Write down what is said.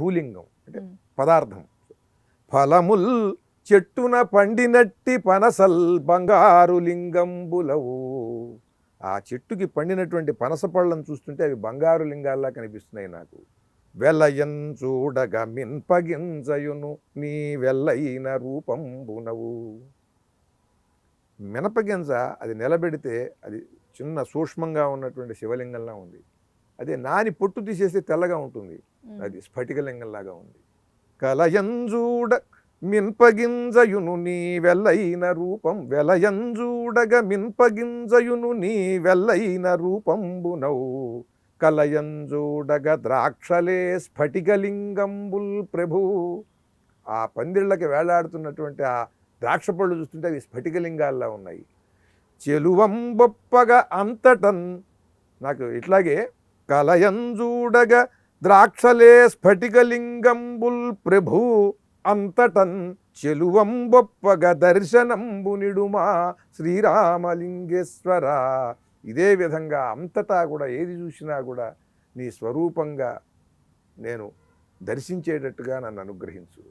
భూలింగం అంటే. పదార్థం. ఫలముల్ చెట్టున పండినట్టి పనసల్ బంగారు లింగంబులవు. ఆ చెట్టుకి పండినటువంటి పనస పళ్ళను చూస్తుంటే అవి బంగారు లింగాల్లా కనిపిస్తున్నాయి నాకు. వెలయన్ చూడగ మిన్పగింజయును నీ వెల్లైన రూపంబునవు. మినపగింజ అది నిలబెడితే అది చిన్న సూక్ష్మంగా ఉన్నటువంటి శివలింగంలా ఉంది. అదే నాని పొట్టు తీసేస్తే తెల్లగా ఉంటుంది. అది స్ఫటికలింగంలాగా ఉంది. కలయంజూడ మిన్పగింజయును నీ వెల్లైన రూపం వెలయంజూడగ మిన్పగింజయును నీ వెల్లైన రూపంబునవు. కలయంజూడగ ద్రాక్షలే స్ఫటికలింగంబుల్ ప్రభు. ఆ పందిళ్ళకి వేలాడుతున్నటువంటి ఆ ద్రాక్ష పళ్ళు చూస్తుంటే అవి స్ఫటికలింగాల్లా ఉన్నాయి. చెలువంబొప్పగా అంతటన్ నాకు ఇట్లాగే కలయంజూడగ ద్రాక్షలే స్ఫటికలింగంబుల్ ప్రభు అంతటన్ చెలువంబొప్పగ దర్శనంబునిడుమా శ్రీరామలింగేశ్వర. ఇదే విధంగా అంతటా కూడా ఏది చూసినా కూడా నీ స్వరూపంగా నేను దర్శించేటట్టుగా నన్ను అనుగ్రహించు.